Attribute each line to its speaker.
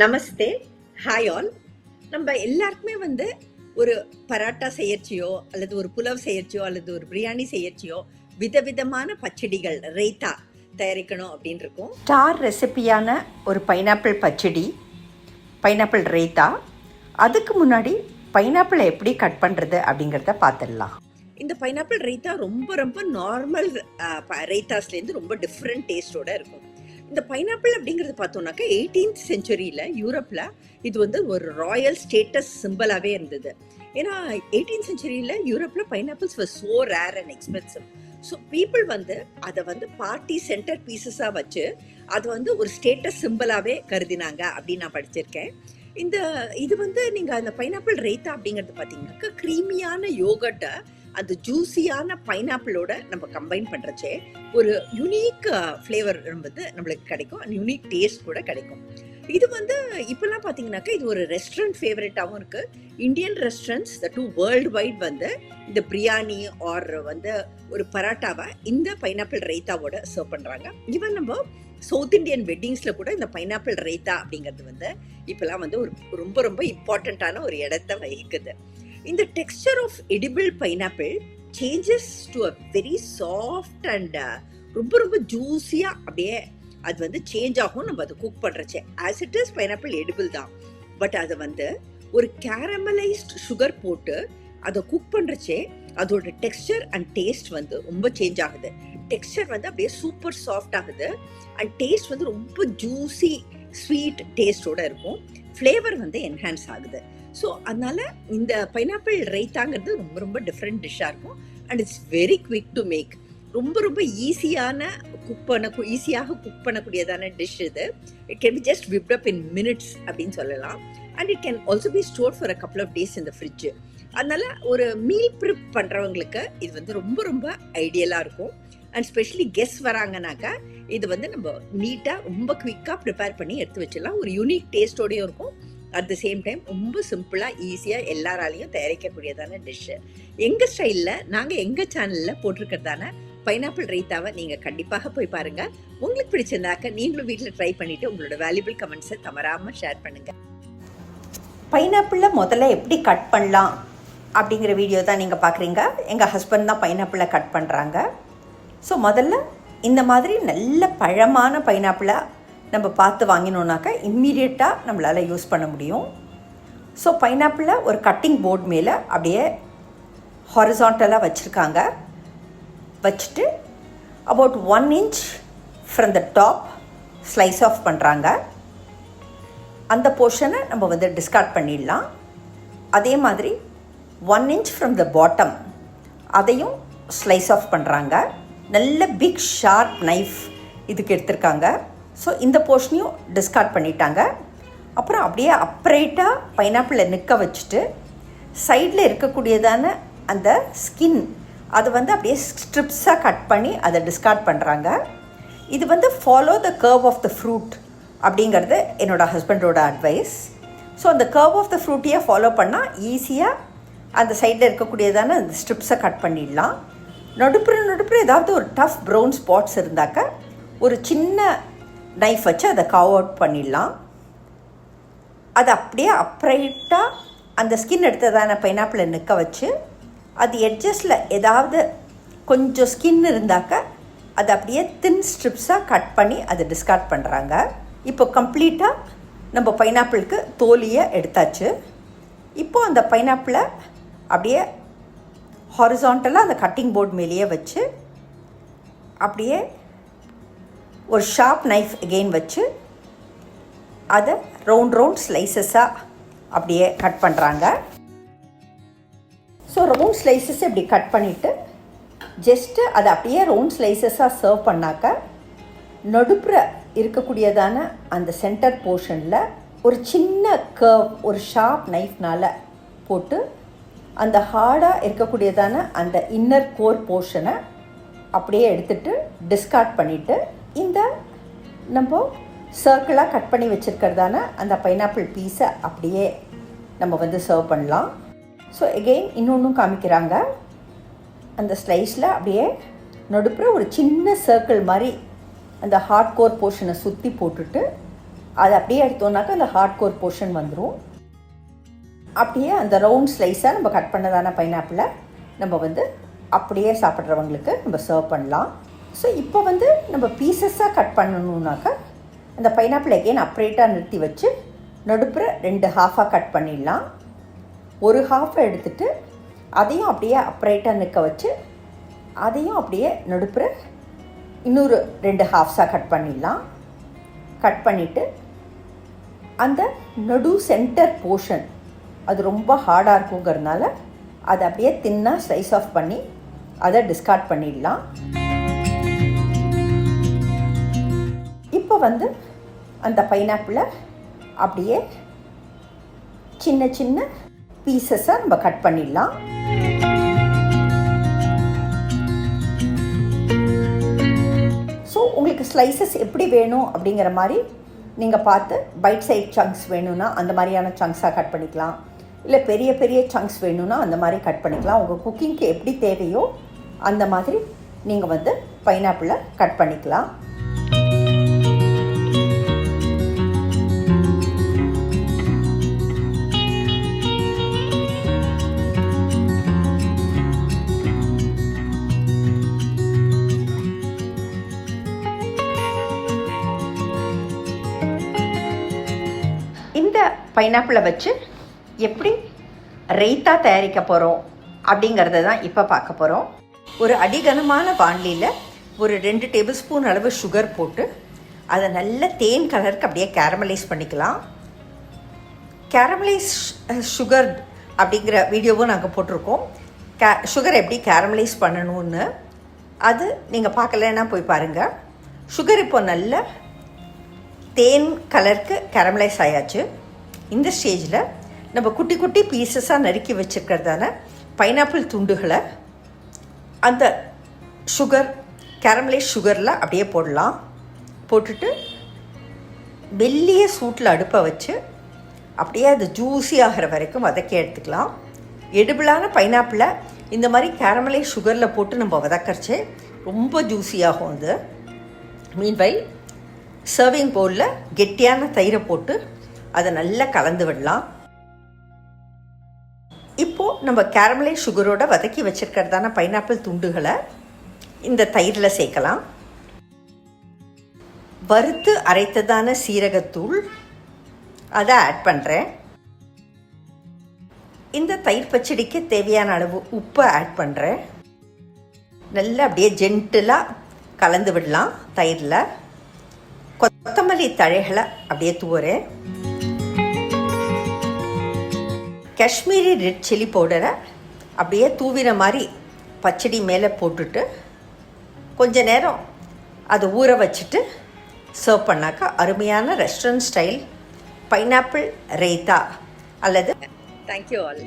Speaker 1: நமஸ்தே. Hi all நம்ம எல்லாருக்குமே வந்து ஒரு பராட்டா செய்யறச்சியோ அல்லது ஒரு புலவ் செய்யறச்சியோ அல்லது ஒரு பிரியாணி செய்யறச்சியோ விதவிதமான பச்சடிகள் ரைத்தா தயாரிக்கணும் அப்படின்னு இருக்கும்
Speaker 2: ஸ்டார் ரெசிபியான ஒரு பைனாப்பிள் பச்சடி பைனாப்பிள் ரைத்தா. அதுக்கு முன்னாடி பைனாப்பிளை எப்படி கட் பண்ணுறது அப்படிங்கிறத பார்த்துடலாம்
Speaker 1: இந்த பைனாப்பிள் ரைத்தா ரொம்ப ரொம்ப நார்மல் ரைத்தாஸ்லேருந்து ரொம்ப டிஃப்ரெண்ட் டேஸ்டோட இருக்கும். இந்த பைனாப்பிள் அப்படிங்கிறது பார்த்தோம்னாக்கா எயிட்டீன்த் செஞ்சுரியில் யூரோப்பில் இது வந்து ஒரு ராயல் ஸ்டேட்டஸ் சிம்பிளாகவே இருந்தது. ஏன்னா எயிட்டீன் செஞ்சுரியில் யூரோப்பில் pineapples were so rare and expensive so people வந்து அதை வந்து பார்ட்டி சென்டர் பீசஸாக வச்சு அது வந்து ஒரு ஸ்டேட்டஸ் சிம்பிளாகவே கருதினாங்க அப்படின்னு நான் படிச்சிருக்கேன். இந்த இது வந்து நீங்கள் அந்த பைனாப்பிள் ரைத்தா அப்படிங்கிறது பார்த்தீங்கன்னாக்கா க்ரீமியான யோகட்டை அந்த ஜூஸியான பைனாப்பிளோட நம்ம கம்பைன் பண்ணுறச்சே ஒரு யுனிக் ஃப்ளேவர் வந்து நம்மளுக்கு கிடைக்கும். அண்ட் யுனிக் டேஸ்ட் கூட கிடைக்கும். இது வந்து இப்போல்லாம் பார்த்தீங்கன்னாக்கா இது ஒரு ரெஸ்டாரண்ட் ஃபேவரட்டாகவும் இருக்குது Indian restaurants the to world wide வந்து இந்த பிரியாணி ஆர் வந்து ஒரு பராட்டாவை இந்த பைனாப்பிள் ரைத்தாவோட சர்வ் பண்ணுறாங்க ஈவன் நம்ம சவுத் இந்தியன் வெட்டிங்ஸில் கூட இந்த பைனாப்பிள் ரைத்தா அப்படிங்கிறது வந்து இப்போல்லாம் வந்து ஒரு ரொம்ப ரொம்ப இம்பார்ட்டண்ட்டான ஒரு இடத்த வகிக்குது. இந்த texture of edible pineapple changes to a very soft and ரொம்ப ரொம்ப ஜூஸியாக அப்படியே அது வந்து சேஞ்ச் ஆகும் நம்ம அதை cook பண்ணுறச்சே as it is pineapple edible தான். பட் அதை வந்து ஒரு கேரமலைஸ்ட் சுகர் போட்டு அதை குக் பண்ணுறச்சே அதோட டெக்ஸ்டர் அண்ட் டேஸ்ட் வந்து ரொம்ப சேஞ்ச் ஆகுது. டெக்ஸ்டர் வந்து அப்படியே சூப்பர் சாஃப்ட் ஆகுது. அண்ட் டேஸ்ட் வந்து ரொம்ப ஜூஸி ஸ்வீட் டேஸ்டோட இருக்கும். ஃப்ளேவர் வந்து என்ஹான்ஸ் ஆகுது. ஸோ அதனால இந்த பைனாப்பிள் ரைத்தாங்கிறது ரொம்ப ரொம்ப டிஃப்ரெண்ட் டிஷ்ஷாக இருக்கும். And it's very quick to make ரொம்ப ரொம்ப ஈஸியான குக் பண்ண ஈஸியாக குக் பண்ணக்கூடியதான டிஷ் இது. It can be just whipped up in minutes அப்படின்னு சொல்லலாம். And it can also be store for a couple of days இந்த ஃப்ரிட்ஜு அதனால ஒரு மீல் ப்ரிப் பண்ணுறவங்களுக்கு இது வந்து ரொம்ப ரொம்ப ஐடியலாக இருக்கும். அண்ட் ஸ்பெஷலி கெஸ்ட் வராங்கனாக்கா இது வந்து நம்ம நீட்டாக ரொம்ப குவிக்காக ப்ரிப்பேர் பண்ணி எடுத்து வச்சிடலாம். ஒரு யூனிக் டேஸ்டோடையும் இருக்கும். அட் த சேம் டைம் ரொம்ப சிம்பிளாக ஈஸியாக எல்லாராலையும் தயாரிக்கக்கூடியதான டிஷ்ஷு எங்கள் ஸ்டைலில் நாங்கள் எங்கள் சேனலில் போட்டிருக்கிறதான பைனாப்பிள் ரைத்தாவை நீங்கள் கண்டிப்பாக போய் பாருங்கள் உங்களுக்கு பிடிச்சிருந்தாக்க நீங்களும் வீட்டில் ட்ரை பண்ணிவிட்டு உங்களோட வேல்யூபிள் கமெண்ட்ஸை தவறாமல் ஷேர் பண்ணுங்கள்
Speaker 2: பைனாப்பிளில் முதல்ல எப்படி கட் பண்ணலாம் அப்படிங்கிற வீடியோ தான் நீங்கள் பார்க்குறீங்க எங்கள் ஹஸ்பண்ட் தான் பைனாப்பிளை கட் பண்ணுறாங்க ஸோ முதல்ல இந்த மாதிரி நல்ல பழமான பைனாப்பிளை நம்ம பார்த்து வாங்கினோன்னாக்கா இம்மீடியட்டாக நம்மளால் யூஸ் பண்ண முடியும். ஸோ பைனாப்பிளை ஒரு கட்டிங் போர்டு மேலே அப்படியே ஹாரிசான்டலாக வச்சுருக்காங்க. வச்சுட்டு about one inch from the top slice off பண்ணுறாங்க அந்த போர்ஷனை நம்ம வந்து டிஸ்கார்ட் பண்ணிடலாம். அதே மாதிரி one inch from the bottom அதையும் ஸ்லைஸ் ஆஃப் பண்ணுறாங்க நல்ல பிக் ஷார்ப் நைஃப் இதுக்கு எடுத்திருக்காங்க. ஸோ இந்த போர்ஷனையும் டிஸ்கார்ட் பண்ணிட்டாங்க. அப்புறம் அப்படியே அப்ரைட்டாக பைனாப்பிளை நிற்க வச்சுட்டு சைடில் இருக்கக்கூடியதான அந்த ஸ்கின் அது வந்து அப்படியே ஸ்ட்ரிப்ஸாக கட் பண்ணி அதை டிஸ்கார்ட் பண்ணுறாங்க இது வந்து follow the curve of the fruit அப்படிங்கிறது என்னோடய ஹஸ்பண்டோட அட்வைஸ் ஸோ அந்த கர்வ் ஆஃப் த ஃப்ரூட்டையே ஃபாலோ பண்ணால் ஈஸியாக அந்த சைடில் இருக்கக்கூடியதான அந்த ஸ்ட்ரிப்ஸை கட் பண்ணிடலாம். நடுப்புற நடுப்புற ஏதாவது ஒரு டஃப் ப்ரௌன் ஸ்பாட்ஸ் இருந்தாக்க ஒரு சின்ன நைஃப் வச்சு அதை கவ் அவுட் பண்ணிடலாம். அது அப்படியே அப்ரைட்டாக அந்த ஸ்கின் எடுத்ததான பைனாப்பிளை நிற்க வச்சு அது எட்ஜஸில் ஏதாவது கொஞ்சம் ஸ்கின் இருந்தாக்க அது அப்படியே தின் ஸ்ட்ரிப்ஸாக கட் பண்ணி அதை டிஸ்கார்ட் பண்ணுறாங்க இப்போ கம்ப்ளீட்டாக நம்ம பைனாப்பிளுக்கு தோலியை எடுத்தாச்சு. இப்போது அந்த பைனாப்பிளை அப்படியே ஹாரிசான்டலாக அந்த கட்டிங் போர்டு மேலேயே வச்சு அப்படியே ஒரு ஷார்ப் நைஃப் எகெயின் வச்சு அதை ரவுண்ட் ரவுண்ட் ஸ்லைசஸாக அப்படியே கட் பண்ணுறாங்க ஸோ ரவுண்ட் ஸ்லைசஸ் இப்படி கட் பண்ணிவிட்டு ஜஸ்ட்டு அதை அப்படியே ரவுண்ட் ஸ்லைசஸாக சர்வ் பண்ணாக்க நடுப்புற இருக்கக்கூடியதான அந்த சென்டர் போர்ஷனில் ஒரு சின்ன கர்வ் ஒரு ஷார்ப் நைஃப்னால் போட்டு அந்த ஹார்டாக இருக்கக்கூடியதான அந்த இன்னர் கோர் போர்ஷனை அப்படியே எடுத்துகிட்டு டிஸ்கார்ட் பண்ணிவிட்டு இந்த நம்ம சர்க்கிளாக கட் பண்ணி வச்சுருக்கிறதான அந்த பைனாப்பிள் பீஸை அப்படியே நம்ம வந்து சர்வ் பண்ணலாம். ஸோ எகெயின் இன்னொன்றும் காமிக்கிறாங்க. அந்த ஸ்லைஸில் அப்படியே நடுப்புற ஒரு சின்ன சர்க்கிள் மாதிரி அந்த ஹார்ட் கோர் போர்ஷனை சுற்றி போட்டுட்டு அதை அப்படியே எடுத்தோம்னாக்கா அந்த ஹார்ட் கோர் போர்ஷன் வந்துடும் அப்படியே அந்த ரவுண்ட் ஸ்லைஸாக நம்ம கட் பண்ணதான பைனாப்பிளை நம்ம வந்து அப்படியே சாப்பிட்றவங்களுக்கு நம்ம சர்வ் பண்ணலாம். ஸோ இப்போ வந்து நம்ம பீசஸாக கட் பண்ணணுன்னாக்கா அந்த பைனாப்பிள் எகெயின் அப்ரேட்டாக நிறுத்தி வச்சு நடுப்புற ரெண்டு ஹாஃபாக கட் பண்ணிடலாம். ஒரு ஹாஃபை எடுத்துட்டு அதையும் அப்படியே அப்ரைட்டாக நிற்க வச்சு அதையும் அப்படியே நடுப்புற இன்னொரு ரெண்டு ஹாஃப்ஸாக கட் பண்ணிடலாம். கட் பண்ணிவிட்டு அந்த நடு சென்டர் போர்ஷன் அது ரொம்ப ஹார்டாக இருக்குங்கிறதுனால அதை அப்படியே தின்னாக ஸ்லைஸ் ஆஃப் பண்ணி அதை டிஸ்கார்ட் பண்ணிடலாம். வந்து அந்த பைனாப்பிளை அப்படியே சின்ன சின்ன பீசஸை நம்ம கட் பண்ணிடலாம். ஸோ உங்களுக்கு ஸ்லைசஸ் எப்படி வேணும் அப்படிங்கிற மாதிரி நீங்கள் பார்த்து பைட் சைட் சங்க்ஸ் வேணும்னா அந்த மாதிரியான சங்க்ஸாக கட் பண்ணிக்கலாம். இல்லை பெரிய பெரிய சங்க்ஸ் வேணும்னா அந்த மாதிரி கட் பண்ணிக்கலாம். உங்கள் குக்கிங்க்கு எப்படி தேவையோ அந்த மாதிரி நீங்கள் வந்து பைனாப்பிளை கட் பண்ணிக்கலாம். பைனாப்பிளை வச்சு எப்படி ரைத்தா தயாரிக்க போகிறோம் அப்படிங்கிறத தான் இப்போ பார்க்க போகிறோம் ஒரு அடிகனமான வாண்டியில் ஒரு ரெண்டு டேபிள் ஸ்பூன் அளவு சுகர் போட்டு அதை நல்ல தேன் கலருக்கு அப்படியே கேரமலைஸ் பண்ணிக்கலாம். கேரமலைஸ் சுகர் அப்படிங்கிற வீடியோவும் நாங்கள் போட்டிருக்கோம். கே சுகர் எப்படி கேரமலைஸ் பண்ணணும்னு அது நீங்கள் பார்க்கலன்னா போய் பாருங்கள் சுகர் இப்போ நல்ல தேன் கலருக்கு கேரமலைஸ் ஆயாச்சு. இந்த ஸ்டேஜில் நம்ம குட்டி குட்டி பீசஸாக நறுக்கி வச்சுருக்கிறதான பைனாப்பிள் துண்டுகளை அந்த சுகர் கேரமலைஸ் சுகரில் அப்படியே போடலாம். போட்டுட்டு மெல்லிய சூட்டில் அடுப்பை வச்சு அப்படியே அது ஜூஸி ஆகிற வரைக்கும் வதக்கி எடுத்துக்கலாம். எடுபிளான பைனாப்பிளை இந்த மாதிரி கேரமலைஸ் சுகரில் போட்டு நம்ம வதக்கறச்சே ரொம்ப ஜூஸியாகும் அது. மீன்வைல் சர்விங் பவுலில் கெட்டியான தயிரை போட்டு அதை நல்லா கலந்து விடலாம். இப்போது நம்ம கேரமலை சுகரோட வதக்கி வச்சுருக்கிறதான பைனாப்பிள் துண்டுகளை இந்த தயிரில் சேர்க்கலாம். வறுத்து அரைத்ததான சீரகத்தூள் அதை ஆட் பண்ணுறேன் இந்த தயிர் பச்சடிக்கு தேவையான அளவு உப்பை ஆட் பண்ணுறேன் நல்லா அப்படியே ஜென்டிலாக கலந்து விடலாம் தயிரில். கொத்தமல்லி தழைகளை அப்படியே தூவுறேன். காஷ்மீரி ரெட் சில்லி பவுடரை அப்படியே தூவின மாதிரி பச்சடி மேலே போட்டுட்டு கொஞ்ச நேரம் அதை ஊற வச்சுட்டு சர்வ் பண்ணாக்கா அருமையான ரெஸ்டாரண்ட் ஸ்டைல் பைனாப்பிள் ரைத்தா அல்லது
Speaker 1: தேங்க்யூ ஆல்